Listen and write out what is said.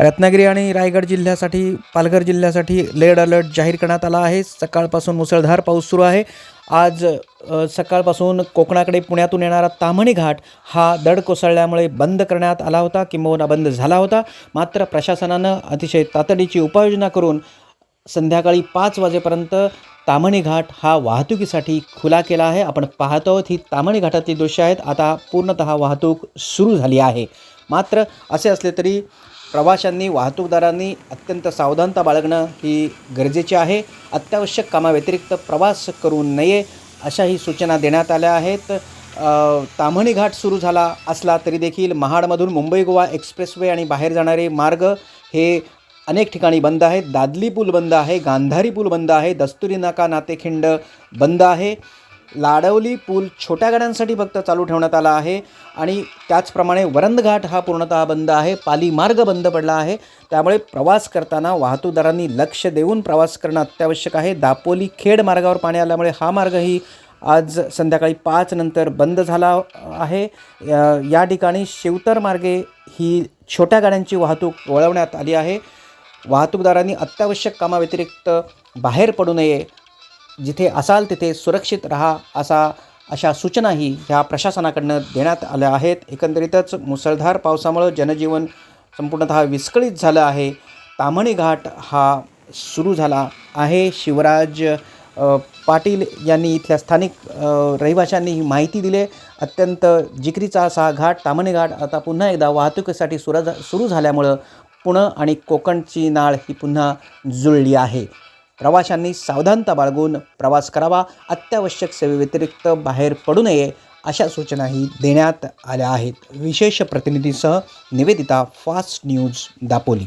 रत्नागिरी आणि रायगड जिल्ह्यासाठी पालघर जिल्ह्यासाठी रेड अलर्ट जाहीर करण्यात आला आहे. सकाळपासून मुसळधार पाऊस सुरू आहे. आज सकाळपासून कोकणाकडे पुण्यातून येणारा ताम्हणी घाट हा दड कोसळल्यामुळे बंद करण्यात आला होता. किंबहुना बंद झाला होता. मात्र प्रशासनानं अतिशय तातडीची उपाययोजना करून संध्याकाळी पाच वाजेपर्यंत ताम्हणी घाट हा वाहतुकीसाठी खुला केला आहे. आपण पाहतो आहोत ही ताम्हणी घाटातली दृश्य आहेत. आता पूर्णतः वाहतूक सुरू झाली आहे. मात्र असे असले तरी प्रवाशांनी वाहतूकदारांनी अत्यंत सावधानता बाळगणं ही गरजेची आहे. अत्यावश्यक कामाव्यतिरिक्त प्रवास करू नये अशाही सूचना देण्यात आल्या आहेत. ताम्हणी घाट सुरू झाला असला तरी देखील महाडमधून मुंबई गोवा एक्सप्रेसवे आणि बाहेर जाणारे मार्ग हे अनेक ठिकाणी बंद आहेत. दादली पूल बंद आहे गांधारी पूल बंद आहे दस्तुरी नाका नातेखिंड बंद आहे. लाडवली पूल छोट्या गाड्यांसाठी फक्त चालू ठेवण्यात आला आहे. आणि त्याचप्रमाणे वरंदघाट हा पूर्णतः बंद आहे. पाली मार्ग बंद पडला आहे. त्यामुळे प्रवास करताना वाहतूकदारांनी लक्ष देऊन प्रवास करणं अत्यावश्यक आहे. दापोली खेड मार्गावर पाणी आल्यामुळे हा मार्गही आज संध्याकाळी पाच नंतर बंद झाला आहे. या या ठिकाणी शिवतर मार्गे ही छोट्या गाड्यांची वाहतूक वळवण्यात आली आहे. वाहतूकदारांनी अत्यावश्यक कामाव्यतिरिक्त बाहेर पडू नये जिथे असाल तिथे सुरक्षित राहा असा अशा सूचनाही ह्या प्रशासनाकडनं देण्यात आल्या आहेत. एकंदरीतच मुसळधार पावसामुळं जनजीवन संपूर्णतः विस्कळीत झालं आहे. ताम्हणी घाट हा सुरू झाला आहे. शिवराज पाटील यांनी इथल्या स्थानिक रहिवाशांनी ही माहिती दिली. अत्यंत जिकरीचा असा हा घाट ताम्हणी घाट आता पुन्हा एकदा वाहतुकीसाठी सुरू सुरू झाल्यामुळं पुणं आणि कोकणची नाळ ही पुन्हा जुळली आहे. प्रवाशांनी सावधानता बाळगून प्रवास करावा अत्यावश्यक सेवेव्यतिरिक्त बाहेर पडू नये अशा सूचनाही देण्यात आल्या आहेत. विशेष प्रतिनिधीसह निवेदिता फास्ट न्यूज दापोली.